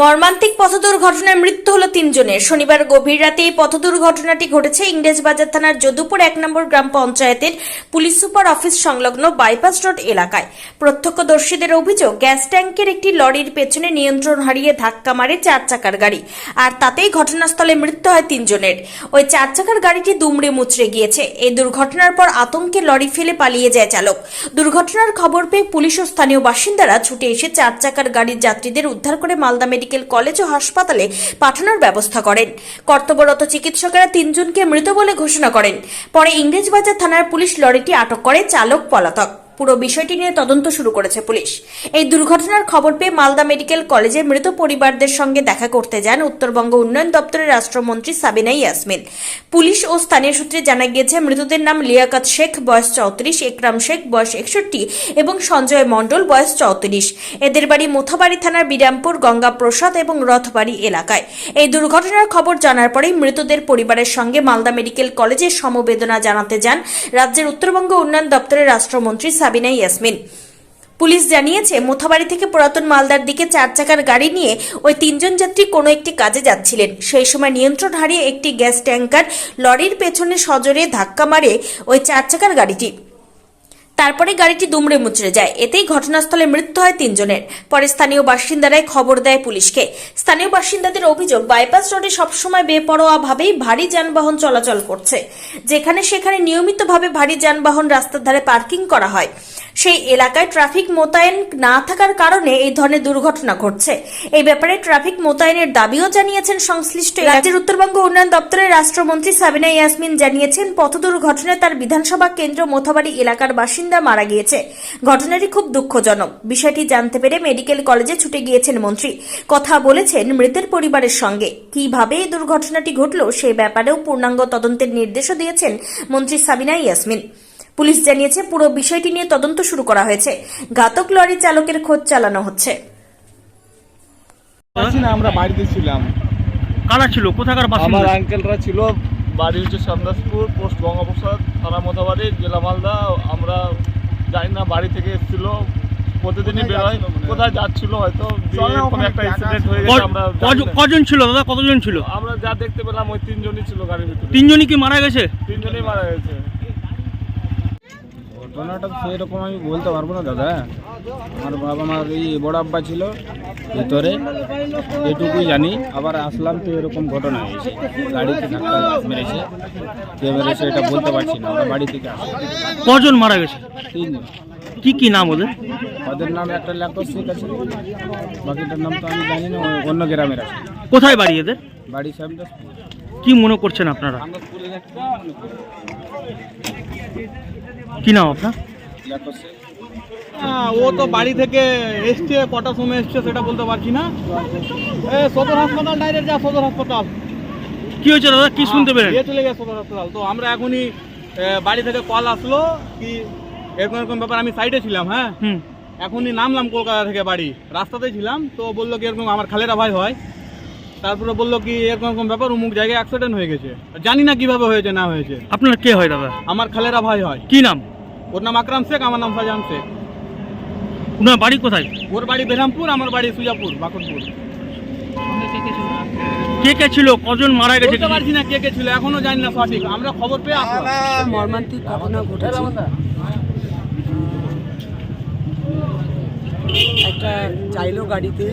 মর্মান্তিক পথ দুর্ঘটনায় মৃত্যু হলো তিনজনের। শনিবার গভীর রাতে এই পথ দুর্ঘটনাটি ঘটেছে ইংরেজবাজার থানার যদুপুর এক নম্বর গ্রাম পঞ্চায়েতের পুলিশ সুপার অফিস সংলগ্ন বাইপাস রোড এলাকায়। প্রত্যক্ষদর্শীদের অভিযোগ, গ্যাস ট্যাঙ্কের একটি লরির পেছনে নিয়ন্ত্রণ হারিয়ে ধাক্কা মারে চার চাকার গাড়ি, আর তাতেই ঘটনাস্থলে মৃত্যু হয় তিনজনের। ওই চার চাকার গাড়িটি দুমড়ে মুচড়ে গিয়েছে। এই দুর্ঘটনার পর আতঙ্কে লরি ফেলে পালিয়ে যায় চালক। দুর্ঘটনার খবর পেয়ে পুলিশ ও স্থানীয় বাসিন্দারা ছুটে এসে চার চাকার গাড়ির যাত্রীদের উদ্ধার করে মালদা মেডিকেল কলেজ ও হাসপাতালে পাঠানোর ব্যবস্থা করেন। কর্তব্যরত চিকিৎসকেরা তিনজনকে মৃত বলে ঘোষণা করেন। পরে ইংরেজবাজার থানার পুলিশ লরিটি আটক করে চালক পলাতক। পুরো বিষয়টি নিয়ে তদন্ত শুরু করেছে পুলিশ। এই দুর্ঘটনার খবর পেয়ে মালদা মেডিকেল কলেজে মৃত পরিবারদের সঙ্গে দেখা করতে যান উত্তরবঙ্গ উন্নয়ন দপ্তরের রাষ্ট্রমন্ত্রী সাবিনা ইয়াসমিন। পুলিশ ও স্থানীয় সূত্রে জানা গিয়েছে, মৃতদের নাম লিয়াকাত শেখ, বয়স চৌত্রিশ, একরাম শেখ, বয়স একষট্টি এবং সঞ্জয় মণ্ডল, বয়স চৌত্রিশ। এদের বাড়ি মোথাবাড়ি থানার বিরামপুর গঙ্গাপ্রসাদ এবং রথবাড়ি এলাকায়। এই দুর্ঘটনার খবর জানার পরেই মৃতদের পরিবারের সঙ্গে মালদা মেডিকেল কলেজে সমবেদনা জানাতে যান রাজ্যের উত্তরবঙ্গ উন্নয়ন দপ্তরের রাষ্ট্রমন্ত্রী সাবিনা ইয়াসমিন। পুলিশ জানিয়েছে, মোথাবাড়ি থেকে পুরাতন মালদার দিকে চার চাকার গাড়ি নিয়ে ওই তিনজন যাত্রী কোনো একটি কাজে যাচ্ছিলেন। সেই সময় নিয়ন্ত্রণ হারিয়ে একটি গ্যাস ট্যাঙ্কার লরির পেছনে সজোরে ধাক্কা মারে ওই চার চাকার গাড়িটি। তারপরে গাড়িটি দুমড়ে মুচড়ে যায়। এতেই ঘটনাস্থলে মৃত্যু হয় তিনজনের। পরে স্থানীয় বাসিন্দারাই খবর দেয় পুলিশকে। স্থানীয় বাসিন্দাদের অভিযোগ, বাইপাস রোডে সবসময় বেপরোয়াভাবেই ভারী যানবাহন চলাচল করছে। যেখানে সেখানে নিয়মিতভাবে ভারী যানবাহন রাস্তার ধারে পার্কিং করা হয়। সেই এলাকায় ট্রাফিক মোতায়েন না থাকার কারণে এই ধরনের দুর্ঘটনা ঘটছে। এই ব্যাপারে ট্রাফিক মোতায়েনের দাবিও জানিয়েছেন সংশ্লিষ্ট রাজ্যের উত্তরবঙ্গ উন্নয়ন দপ্তরের রাষ্ট্রমন্ত্রী সাবিনা ইয়াসমিন জানিয়েছেন পথ দুর্ঘটনায় তার বিধানসভা কেন্দ্র মোথাবাড়ি এলাকার বাসিন্দা মারা গিয়েছে। ঘটনাটি খুব দুঃখজনক। বিষয়টি জানতে পেরে মেডিকেল কলেজে ছুটে গিয়েছেন মন্ত্রী। কথা বলেছেন মৃতের পরিবারের সঙ্গে। কীভাবে এই দুর্ঘটনাটি ঘটল সেই ব্যাপারেও পূর্ণাঙ্গ তদন্তের নির্দেশও দিয়েছেন মন্ত্রী সাবিনা ইয়াসমিন। পুলিশ জানিয়েছে পুরো বিষয়টি নিয়ে তদন্ত শুরু করা হয়েছে। ঘাতক লরি চালকের খোঁজ চালানো হচ্ছে। আমরা বাড়িতে ছিলাম। কারা ছিল? কোথাকার আমার আঙ্কেলরা ছিল। বাড়ি হচ্ছে সন্দাসপুর পোস্ট গঙ্গাপ্রসাদ থানা মোথাবাড়ি জেলা মালদা আমরা বাড়ি থেকে এসেছিল প্রতিদিনই বেরোয়। কোথায় যাচ্ছিল হয়তো? এরকম একটা অ্যাক্সিডেন্ট হয়ে গেছে আমরা জানি কজন ছিল দাদা? কতজন ছিল? আমরা যা দেখতে পেলাম ওই তিনজনই ছিল গাড়ির ভিতরে। তিনজনই কি মারা গেছে? তিনজনই মারা গেছে। ঘটনাটা তো সেরকম আমি বলতে পারব না দাদা। আমার বাবা মার এই বড় আব্বা ছিল ভিতরে এটুকুই জানি। আবার আসলাম তো এরকম ঘটনা হয়েছে। গাড়িতে ধাক্কা মেরেছে। কে মেরেছে এটা বলতে পারছি না আমরা বাড়ি থেকে আসি কজন মারা গেছে? তিনজন। কি কি নাম ওদের? ওদের নাম একটা ল্যাপটপ শেখ আছে। বাকিটার নাম তো আমি জানি না অন্য গ্রামের আছে। কোথায় বাড়ি এদের? বাড়ি সামনে কি মনে করছেন আপনারা? কি নাম আপনার? হ্যাঁ, ও তো বাড়ি থেকে এসছে কটার সময় এসছে সেটা বলতে পারছি না। এ সদর হাসপাতাল ডাইরেক্ট যা সদর হাসপাতাল। কি হয়েছে দাদা? কি শুনতে পেলেন? চলে গেছে সদর হাসপাতাল। তো আমরা এখনই বাড়ি থেকে কল আসলো কি এরকম এরকম ব্যাপার আমি সাইডে ছিলাম হ্যাঁ? এখনই নামলাম কলকাতা থেকে বাড়ি। রাস্তাতেই ছিলাম তো বলল কি এরকম আমার খালেরা ভাই হয়। তারপরে বলল কি এরকম এরকম ব্যাপার অমুক জায়গায় অ্যাক্সিডেন্ট হয়ে গেছে। জানি না কীভাবে হয়েছে না হয়েছে। আপনার কে হয় দাদা? আমার খালেরা ভাই হয়। কি নাম? ওর নাম আকরাম শেখ আমার নাম ফাজান শেখ। আপনার বাড়ি কোথায়? ওর বাড়ি বেরামপুর আমার বাড়ি সুজাপুর বাকরপুর কে কে ছিল? কজন মারা গেছে? বলতে পারছি না কে কে ছিল এখনও জানি না সঠিক। আমরা খবর পেয়ে আসলাম। মর্মান্তিক ঘটনা ঘটেছে। একটা চাইলো গাড়িতে।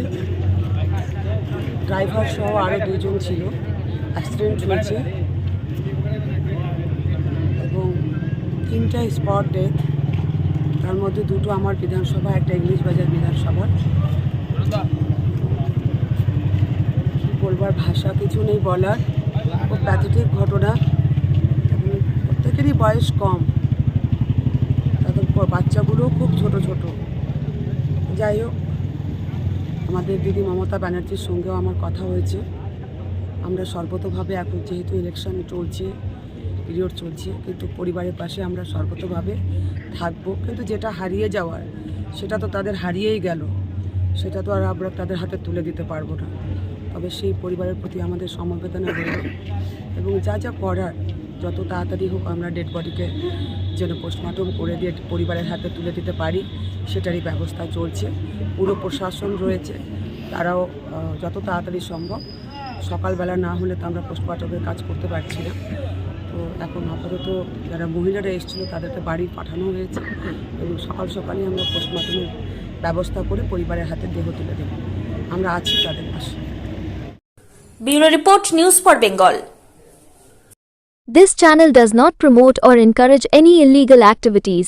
ড্রাইভার সহ আরও দুজন ছিল। অ্যাক্সিডেন্ট হয়েছে। এবং তিনটা স্পট ডেথ। তার মধ্যে দুটো আমার বিধানসভা, একটা ইংলিশ বাজার বিধানসভা। কী বলবার ভাষা কিছু নেই বলার। খুব প্যাথেটিক ঘটনা। প্রত্যেকেরই বয়স কম। তাদের বাচ্চাগুলোও খুব ছোট ছোট। যাই হোক, আমাদের দিদি মমতা ব্যানার্জির সঙ্গেও আমার কথা হয়েছে। আমরা সর্বতভাবে এখন যেহেতু ইলেকশন চলছে পিরিয়ড চলছে, কিন্তু পরিবারের পাশে আমরা সর্বতভাবে থাকব। কিন্তু যেটা হারিয়ে যাওয়ার, সেটা তো তাদের হারিয়েই গেল। সেটা তো আর আমরা তাদের হাতে তুলে দিতে পারব না। তবে সেই পরিবারের প্রতি আমাদের সমবেদনা রইল এবং যা যা করার, যত তাড়াতাড়ি হোক আমরা ডেড বডিকে যেন পোস্টমর্টম করে দিয়ে পরিবারের হাতে তুলে দিতে পারি। সেটারই ব্যবস্থা চলছে। পুরো প্রশাসন রয়েছে। তারাও যত তাড়াতাড়ি সম্ভব। সকালবেলা না হলে তো আমরা পোস্টমর্টমের কাজ করতে পারছি না। তো এখন আপাতত যারা মহিলারা এসেছিল তাদেরকে বাড়ি পাঠানো হয়েছে এবং সকাল সকালই আমরা পোস্টমর্টমের ব্যবস্থা করে পরিবারের হাতে দেহ তুলে দেবো। আমরা আছি তাদের পাশে। Bureau report news for Bengal. This channel does not promote or encourage any illegal activities.